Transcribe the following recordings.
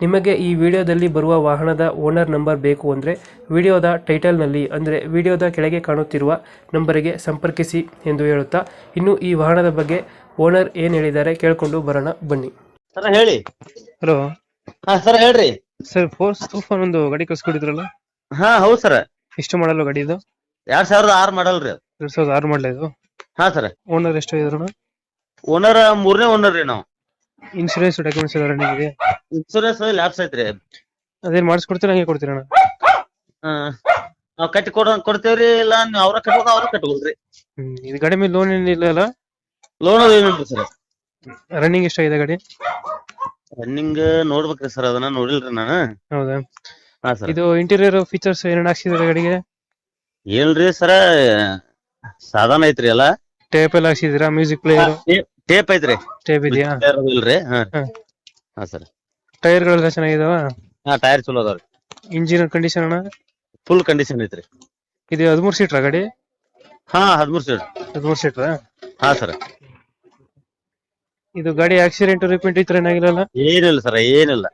ನಿಮಗೆ ಈ ವಿಡಿಯೋದಲ್ಲಿ ಬರುವ ವಾಹನದ ಓನರ್ ನಂಬರ್ ಬೇಕು ಅಂದರೆ ವಿಡಿಯೋದ ಟೈಟಲ್ನಲ್ಲಿ ಅಂದರೆ ವಿಡಿಯೋದ ಕೆಳಗೆ ಕಾಣುತ್ತಿರುವ ನಂಬರಿಗೆ ಸಂಪರ್ಕಿಸಿ ಎಂದು ಹೇಳುತ್ತಾ ಇನ್ನು ಈ ವಾಹನದ ಬಗ್ಗೆ ಓನರ್ ಏನು ಹೇಳಿದ್ದಾರೆ ಕೇಳಿಕೊಂಡು ಬರೋಣ ಬನ್ನಿ. ಸರ್ ಹೇಳಿ. ಹಲೋ. ಹಾ ಸರ್ ಹೇಳ್ರಿ. ಸರ್ ಫೋರ್ಸ್ ತೂಫಾನ್ ಒಂದು ಗಾಡಿ ಕಳ್ಸ್ಕೊಟ್ಟಿದ್ರಲ್ಲ ಹಾ ಹೌದ್ ಸರ್. ಎಷ್ಟು ಮಾಡಲ್ಲ ಗಾಡಿ ಇದು? ಎರಡ್ ಸಾವಿರದ ಆರ್ ಮಾಡಲ್ರಿ ಅದು. ಎರಡ್ ಸಾವಿರದ ಆರು ಮಾಡಲ ಇದು? ಹಾ ಸರ್. ಓನರ್ ಎಷ್ಟು ಇದ್ರು ಓನರ್ ಮೂರನೇ ಓನರ್ ರೀ ನಾವು. ಇನ್ಶೂರೆನ್ಸ್ ಡಾಕ್ಯುಮೆಂಟ್ಸ್ ಎಲ್ಲ ರನ್ನಿಂಗ್ ಇನ್ಶೂರೆನ್ಸ್ ಇನ್ಸೂರೆನ್ಸ್ ಲ್ಯಾಬ್ಸ್ ಐತ್ರಿ ಅದೇನ್ ಮಾಡಿಸ್ಕೊಡ್ತೀರಾ ಹಂಗೆ ಕೊಡ್ತೀರಣ ಹಾ ನಾವ್ ಕಟ್ಟಿ ಕೊಡ ಕೊಡ್ತೇವ್ರಿ ಇಲ್ಲ ನೀವ್ ಅವ್ರ ಕಟ್ಬೋದು ಅವ್ರ ಕಟ್ಬೋದ್ರಿ ಹ್ಮ್ ಇದು ಕಡಿಮೆ ಮೇಲೆ ಲೋನ್ ಏನಿಲ್ಲ ಅಲ್ಲ? ಲೋನ್ ಏನಿಲ್ರಿ ಸರ್. ರನ್ನಿಂಗ್ ಎಷ್ಟಾಗಿದೆ ಗಾಡಿ? ರನ್ನಿಂಗ್ ನೋಡ್ಬೇಕ್ರಿ ಸರ್ ಅದನ್ನ ನೋಡಿಲ್ರಿ ನಾನು. ಹೌದಾ? ಹಾ ಸರ್. ಇದು ಇಂಟೀರಿಯರ್ ಫೀಚರ್ಸ್ ಏನೇನು ಹಾಕ್ಸಿದ್ರೆ ಗಾಡಿಗೆ? ಏನ್ರಿ ಸರ ಸಾಧಾರಣ ಐತ್ರಿ ಎಲ್ಲ. ಟೇಪ್ ಎಲ್ಲ ಹಾಕ್ಸಿದೀರಾ ಮ್ಯೂಸಿಕ್ ಪ್ಲೇಯರ್ ಟೇಪ್ ಐತ್ರಿ. ಟೇಪ್ ಇದೆಯಾ? ಇಲ್ರಿ ಹಾ. ಹಾ. ಹಾ ಸರ್. ಟೈರ್ ಗಳೆಲ್ಲ ಚೆನ್ನಾಗಿದಾವ? ಹಾ ಟೈರ್ ಚಲೋ ಅದಾವ್ರಿ. ಇಂಜಿನ್ ಕಂಡೀಷನ್ ಅಣ್ಣ? ಫುಲ್ ಕಂಡೀಷನ್ ಐತ್ರಿ. ಇದು ಹದಿಮೂರು ಸೀಟ್ರ ಗಾಡಿ? ಹಾ ಹದಿಮೂರ್ ಸೀಟ್ ಹದಿಮೂರು ಸೀಟ್ರ ಹಾ ಸರ್. ಇದು ಗಾಡಿ ಆಕ್ಸಿಡೆಂಟ್ ರಿಪೇಂಟ್ ಈ ತರ ಏನಾಗಿಲ್ಲ ಏನಿಲ್ಲ ಸರ್ ಏನಿಲ್ಲ.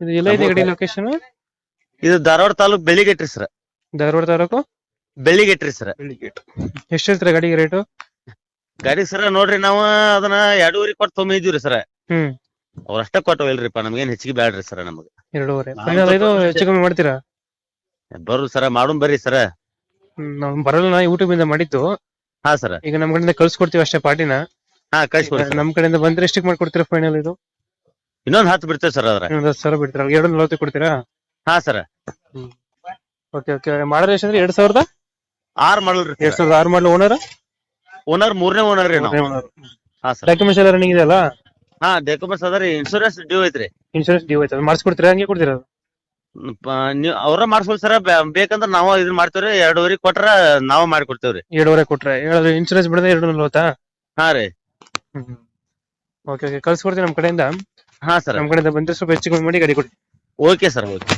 ಇದು ಎಲ್ಲ ಇದೆ ಗಾಡಿ ಲೊಕೇಶನ್ ಇದು ಧಾರವಾಡ ತಾಲೂಕ್ ಬೆಳಿಗ್ಗೆ ಸರ್. ಧಾರವಾಡ ತಾಲೂಕು? ಬೆಳಿಗ್ಗೆ ಸರ್. ಎಷ್ಟು ಹೇಳ್ತೀರಾ ಗಾಡಿಗೆ ರೇಟು ಗಾಡಿ ಸರ ನೋಡ್ರಿ ನಾವು ಅದನ್ನ ಎರಡೂವರೆ ಕೊಟ್ಟು ತೊಗೊಂಡಿದ್ವಿ ಸರ್. ಹ್ಮ್. ಅವ್ರಷ್ಟ ಕೊಟ್ಟವಲ್ರಿಪ್ಪ ನಮ್ಗೇನ್ ಹೆಚ್ಚಿಗೆ ಬ್ಯಾಡ್ರಿ ಸರ್ ನಮಗ. ಎರಡೂವರೆ. ಫೈನಲ್ ಇದು ಹೆಚ್ಚು ಕಮ್ಮಿ ಮಾಡ್ತೀರಾ? ಬರ್ರಿ ಸರ ಮಾಡೋನ್ ಬರ್ರಿ ಸರ. ಹ್ಮ್, ನಾವ್ ಬರಲ್ಲ ನಾ ಯೂಟ್ಯೂಬ್ ಇಂದ ಮಾಡಿದ್ದು. ಹಾ ಸರ. ಈಗ ನಮ್ ಕಡೆಯಿಂದ ಕಳ್ಸಿಕೊಡ್ತೀವಿ ಅಷ್ಟೇ ಪಾರ್ಟಿನ. ಹಾ ಕಳ್ಸಿಕೊಡಿ sir. ನಮ್ ಕಡೆಯಿಂದ ಬಂದ್ರೆ ಎಷ್ಟಕ್ಕೆ ಮಾಡ್ಕೊಡ್ತೀರಾ ಫೈನಲ್ ಇದು? ಇನ್ನೊಂದ್ ಹತ್ತು ಬಿಡ್ತೇವೆ ಸರ್ ಅದ್ರ ಇನ್ನೊಂದ್ ಹತ್ತು ಸಾವಿರ ಬಿಡ್ತೀರಾ? ಎರಡು ನಲವತ್ತು ಕೊಡ್ತೀರಾ? ಹಾ ಸರ. ಓಕೆ ಓಕೆ ಮಾಡಲ್ ಎಷ್ಟಂದ್ರೆ ಎರಡ್ ಸಾವಿರದ? ಆರ್ ಮಾಡಲ್ರಿ ಎರಡ್ ಸಾವಿರದ ಆರ್ ಮಾಡಲ್ ಓನರ್ ಓನರ್ ಮೂರನೇ ಓನರ್ ರೀ ನಾವು. ಹಾ ಸರ್ ಡಾಕ್ಯುಮೆಂಟ್ಸ್ ಎಲ್ಲ ರನ್ನಿಂಗ್ ಇದೆಯಲ್ಲ ಹಾ ಡಾಕ್ಯುಮೆಂಟ್ಸ್ ಅದ ರೀ. ಇನ್ಶೂರೆನ್ಸ್ ಡ್ಯೂ ಐತ್ರಿ. ಇನ್ಶೂರೆನ್ಸ್ ಡ್ಯೂ ಆಯ್ತು ಮಾಡಿಸ್ಕೊಡ್ತೀರಾ? ಹಂಗೆ ಕೊಡ್ತೀರಾ ಅದು? ಪ- ನೀವ್ ಅವ್ರ ಮಾಡ್ಸ್ಬೋದು ಸರ ಬೇಕಂದ್ರ ನಾವು ಇದನ್ನ ಮಾಡ್ತೇವ್ರಿ. ಎರಡೂವರೆ ಕೊಟ್ರ ನಾವು ಮಾಡ್ಕೊಡ್ತೇವ್ರಿ. ಎರಡೂವರೆ ಕೊಟ್ರೆ. ಹೇಳಿದ್ರೆ ಇನ್ಶೂರೆನ್ಸ್ ಬಿಡದೆ ಎರಡು ನಲ್ವತ್ತಾ ಹಾ ರೀ. ಓಕೆ ಓಕೆ ಕಳ್ಸ್ಕೊಡ್ತೀನಿ ನಮ್ ಕಡೆಯಿಂದ. ಹಾ ಸರ್ ನಮ್ ಕಡೆಯಿಂದ ಬಂದ್ರೆ ಸ್ವಲ್ಪ ಹೆಚ್ಚು ಕಮ್ಮಿ ಮಾಡಿ ಗಾಡಿ ಕೊಡಿ ಓಕೆ ಸರ್ ಓಕೆ